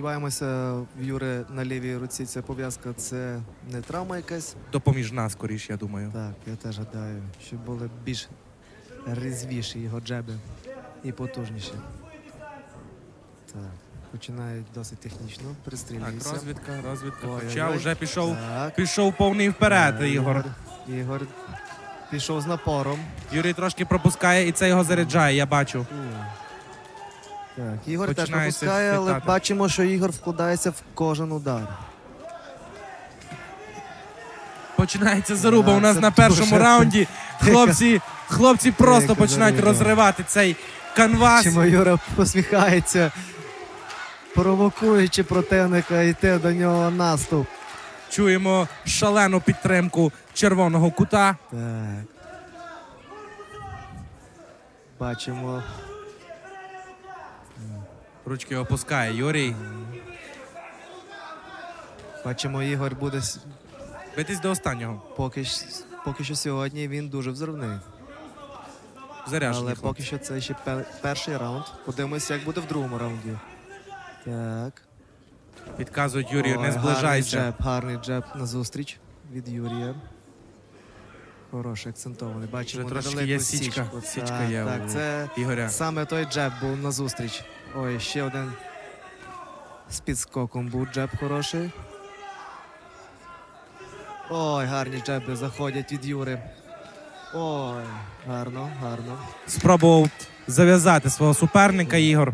Сподіваємося, в Юри на лівій руці ця пов'язка це не травма якась. Допоміжна, скоріш, я думаю. Так, я теж гадаю, щоб були більш різвіші його джеби і потужніші. Так, починають досить технічно, Так, розвідка, розвідка. Ой-ой-ой. Вже пішов, Так. пішов повний вперед, Е, Ігор. Ігор пішов з напором. Юрій трошки пропускає і це його заряджає, я бачу. Так, Ігор теж Починається пропускає, але хватати. бачимо, що Ігор вкладається в кожен удар. Починається заруба. Так, У нас це на першому дуже раунді хлопці, хлопці просто Дика починають заруба. розривати цей канвас. Чому Юра посміхається, провокуючи противника йти до нього наступ. Чуємо шалену підтримку червоного кута. Так. Бачимо. Ручки опускає Юрій. Бачимо, Ігор буде с- Битись до останнього. поки, щ- поки що сьогодні він дуже взривний. Заряджені Але поки що це ще пе- перший раунд. Подивимося, як буде в другому раунді. Так. Підказують Юрію, не зближайся. Гарний джеб, гарний джеб на зустріч від Юрія. Хороший, акцентований. Бачимо Вже трошки є січка. січку. Січка так, є Так, у це Ігоря. саме той джеб був на зустріч. Ой, ще один з підскоком був джеб хороший. Ой, гарні джеби заходять від Юри. Ой, гарно, гарно. Спробував зав'язати свого суперника Ігор.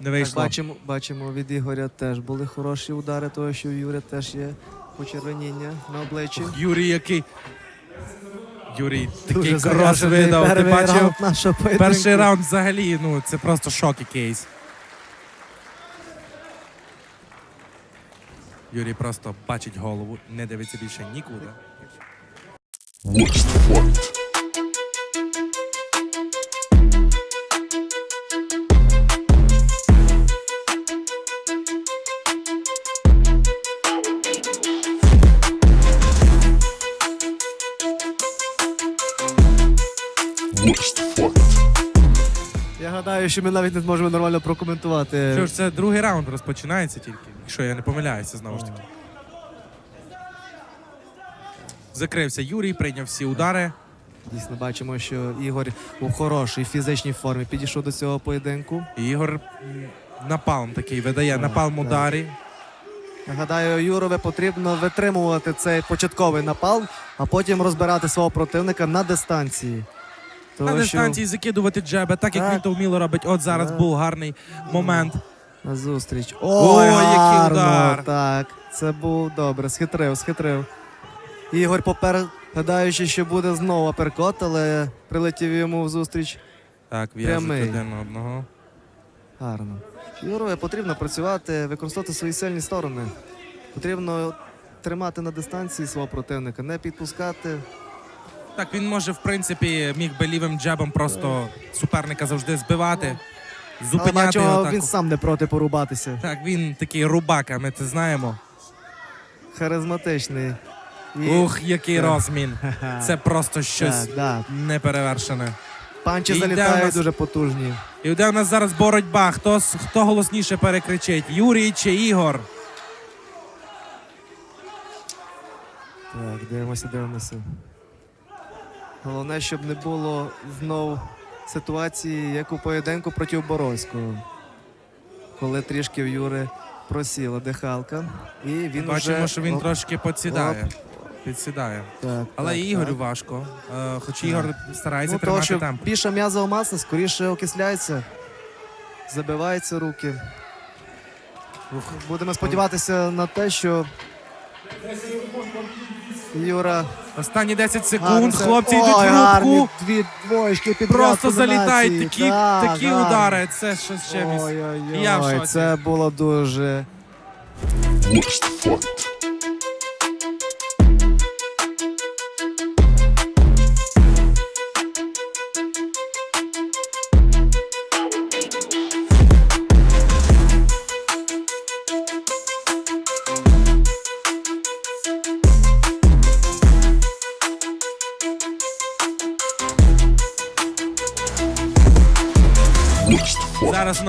Не Так, вийшло. бачимо, бачимо, від Ігоря теж були хороші удари, тому що у Юри теж є почервоніння на обличчі. Юрій, який. Юрій такий Дуже крош заряджений видав. Ти перший бачив? раунд нашого поєдинку. Перший раунд взагалі, ну це просто шок якийсь. Юрій просто бачить голову, не дивиться більше нікуди. Worst the fight. Я гадаю, що ми навіть не зможемо нормально прокоментувати. Що ж, це другий раунд розпочинається тільки. Якщо я не помиляюся, знову ж таки. Закрився Юрій, прийняв всі удари. Дійсно бачимо, що Ігор у хорошій фізичній формі підійшов до цього поєдинку. Ігор напалм такий видає, напалм так. ударі. Нагадаю, Юрове потрібно витримувати цей початковий напал, а потім розбирати свого противника на дистанції. На Тому дистанції закидувати джеби, так як Так. він то вміло робить. От зараз Так. був гарний момент. що на зустріч. Ой, Ой, який гарно, удар. Так, це був добре. Схитрив, схитрив. Ігор попер, гадаючи, що буде знову аперкот, але прилетів йому в зустріч. Так, в'яжуть Прямий. один одного. Гарно. Юрове потрібно працювати, використовувати свої сильні сторони. Потрібно тримати на дистанції свого противника, не підпускати. Так, він може, в принципі, міг би лівим джебом просто суперника завжди збивати, Але зупиняти бачимо, його так. він сам не проти порубатися. Так, він такий рубака, ми це знаємо. Харизматичний. І- Ух, який Так. розмін. Це просто щось Так, да. неперевершене. Панчі І йде у залітають нас- дуже потужні. І де у нас зараз боротьба? Хто, с- хто голосніше перекричить? Юрій чи Ігор? Так, дивимося, дивимося. Головне, щоб не було знов ситуації, як у поєдинку проти Боровського. Коли трішки в Юри просіла дихалка. І він Бачимо, вже... що він Оп, трошки підсідає. Підсідає. Так, Але так, і Ігорю так. важко. Е, Хоч Ігор старається Ну, того, тримати що темп. більша м'язова маса, скоріше окисляється, забиваються руки. Ух. Будемо сподіватися на те, що Юра Останні 10 секунд. гарно- Хлопці Ой, йдуть в гарні рубку. Дві двоєчки підряд Просто залітають такі, Да, такі гарно. удари. Це щось чимось. Ой-ой-ой, Я в шоці. це було дуже. Worst fight.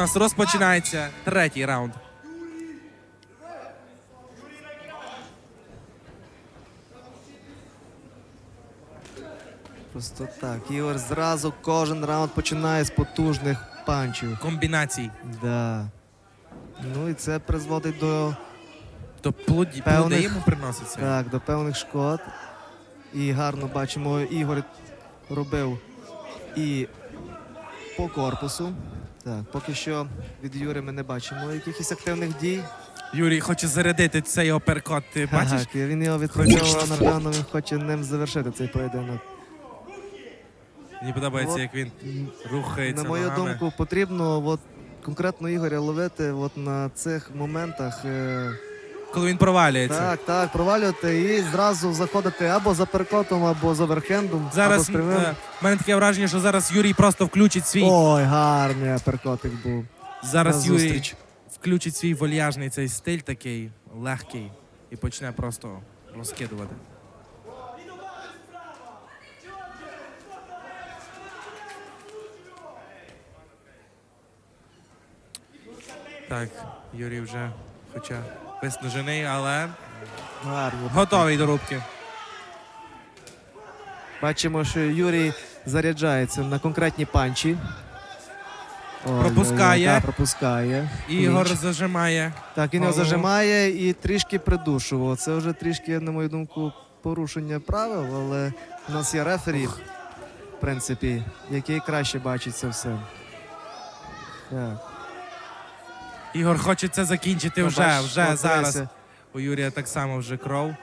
нас розпочинається третій раунд. Просто так. Ігор зразу кожен раунд починає з потужних панчів. Комбінацій. Да. Ну і це призводить до То плоді, Певних- плоди приноситься. так, до певних шкод. І гарно бачимо, Ігор робив і по корпусу. Так, поки що від Юри ми не бачимо якихось активних дій. Юрій хоче зарядити цей оперкот. Ти бачиш? Так, він його відпрацьовував, Нардану, він хоче ним завершити цей поєдинок. Мені подобається, От. як він рухається. На мою ногами. думку, потрібно от, конкретно Ігоря ловити от на цих моментах. е, Коли він провалюється. Так, так, провалювати і зразу заходити або за перекотом, або за оверхендом, або Зараз з е, в мене таке враження, що зараз Юрій просто включить свій. Ой, гарний аперкотик був. зараз на Юрій зустріч. включить свій вольяжний цей стиль такий легкий і почне просто розкидувати. Так, Юрій вже хоча виснажений, але Гарно. готовий до рубки. Бачимо, що Юрій заряджається на конкретні панчі. Ой, Пропускає. ой, ой, та, пропускає. Ігор Клінч. зажимає. Так, він його Голову. зажимає і трішки придушував. Це вже трішки, на мою думку, порушення правил, але у нас є рефері, в принципі, який краще бачить це все. Так. Ігор хоче це закінчити Ну, вже, бач, вже от зараз. дивися. У Юрія так само вже кров,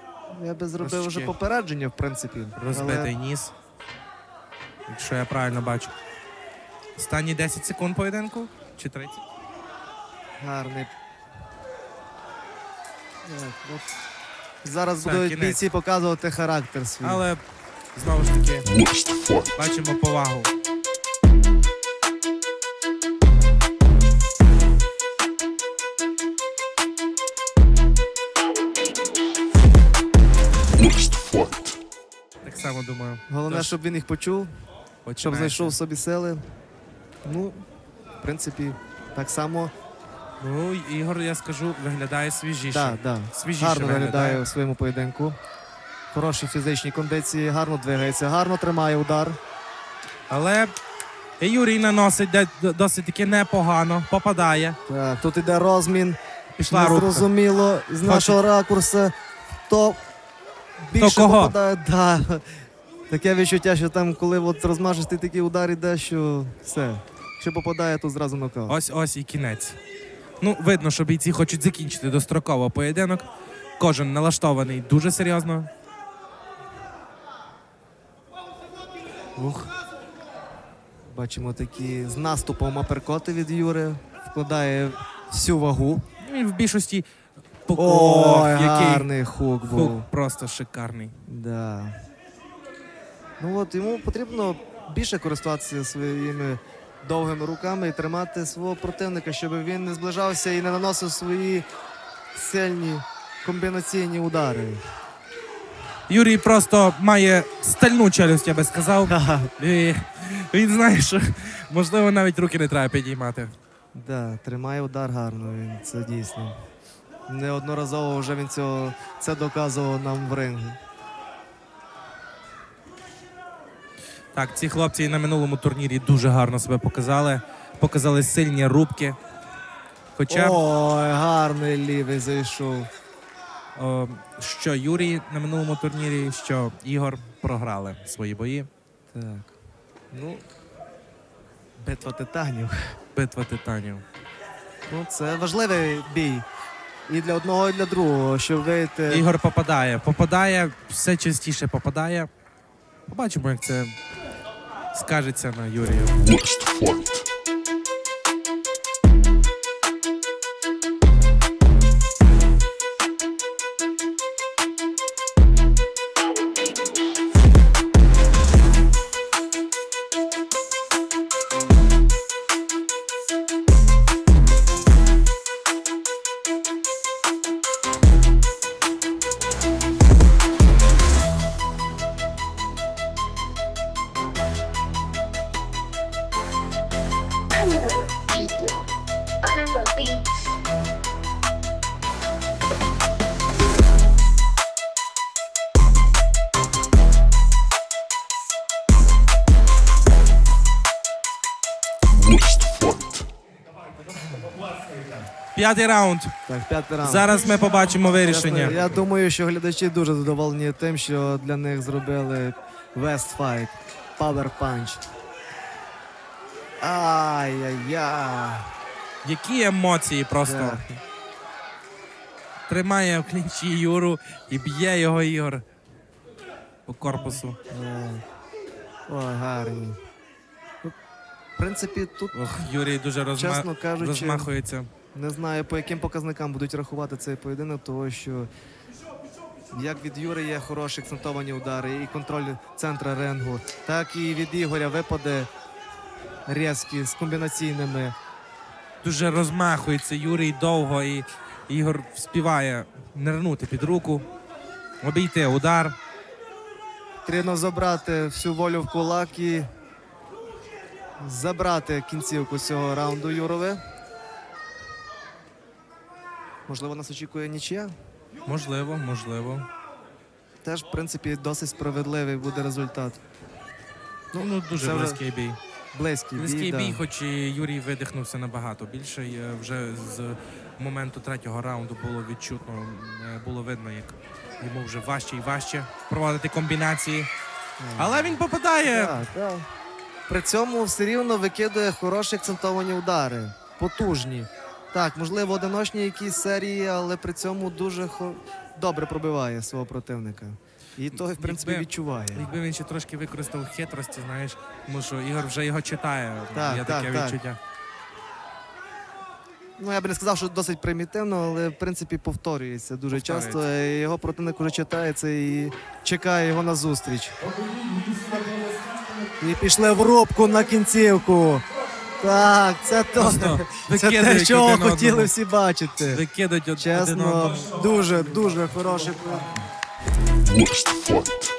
Я би зробив Трошечки. вже попередження, в принципі. розбитий ніс. Якщо я правильно бачу. Останні 10 секунд поєдинку чи 30? Гарний. Так, от. Зараз Так, будуть кінець. бійці показувати характер свій. Але знову ж таки бачимо повагу. Так думаю. Головне, Тож, щоб він їх почув, щоб знайшов собі сили. Ну, в принципі, так само. Ну, Ігор, я скажу, виглядає свіжіше. Да, да. Свіжіше Гарно виглядає виглядає. у своєму поєдинку. Хороші фізичні кондиції, гарно двигається, гарно тримає удар. Але і Юрій наносить досить таки непогано, попадає. Так, тут іде розмін. Пішла рубка. Незрозуміло з нашого ракурсу. Хто більше кого? попадає. Да. Таке відчуття, що там, коли от розмажистий такий удар іде, що все. Що попадає, то зразу нокаут. Ось ось і кінець. Ну, видно, що бійці хочуть закінчити достроково поєдинок. Кожен налаштований дуже серйозно. Ух. Бачимо такі з наступом аперкоти від Юри. Вкладає всю вагу. Ну, І в більшості. Ох, Ой, який гарний хук був. хук просто шикарний. Да. Ну от йому потрібно більше користуватися своїми довгими руками і тримати свого противника, щоб він не зближався і не наносив свої сильні комбінаційні удари. Юрій просто має стальну челюсть, я би сказав. І він знає, що можливо навіть руки не треба підіймати. Да, тримає удар гарно. Він це дійсно. Неодноразово вже він цього це доказував нам в рингу. Так, ці хлопці і на минулому турнірі дуже гарно себе показали. Показали сильні рубки. Хоча Ой, гарний лівий зайшов. о, що Юрій на минулому турнірі, що Ігор програли свої бої. Так. Ну, битва титанів. Битва титанів. Ну, це важливий бій. І для одного, і для другого, щоб вийти. Ігор попадає, попадає, все частіше попадає. Побачимо, як це скажеться на Юрію. спить. П'ятий раунд. Так, п'ятий раунд. Зараз ми побачимо вирішення. Я думаю, що глядачі дуже задоволені тим, що для них зробили Вестфайт. Пауер панч. Ай-яй-яй. Які емоції просто. Тримає в клінчі Юру і б'є його Ігор по корпусу. О, гарні. Ну, В принципі, тут Ох, Юрій дуже розма... Чесно кажучи, розмахується. не знаю, по яким показникам будуть рахувати цей поєдинок, тому що як від Юри є хороші акцентовані удари і контроль центра рингу, так і від Ігоря випади різкі з комбінаційними. Дуже розмахується Юрій довго і Ігор вспіває нирнути під руку, обійти удар. Потрібно забрати всю волю в кулак і забрати кінцівку цього раунду Юрове. Можливо, нас очікує нічия. Можливо, можливо. Теж, в принципі, досить справедливий буде результат. Ну, ну дуже це близький бій. Близький, Близький бій, бій, да. хоч і Юрій видихнувся набагато більше. і, е, Вже з моменту третього раунду було відчутно, е, було видно, як йому вже важче і важче проводити комбінації. Але він попадає. Так, так. При цьому все рівно викидує хороші акцентовані удари, потужні. Так, можливо, одиночні якісь серії, але при цьому дуже хо... добре пробиває свого противника. І той, в принципі, Якби- відчуває. Якби він ще трошки використав хитрості, знаєш, тому що Ігор вже його читає. Так, Є так, таке так. відчуття. Ну, я би не сказав, що досить примітивно, але в принципі повторюється дуже Повторюється. часто. І його противник уже читається і чекає його на зустріч. І пішли в рубку на кінцівку. Так, це то. Просто Це те, один хотіли всі бачити. Викидають од- один Чесно, одного. дуже, дуже хороший. Worst the fight.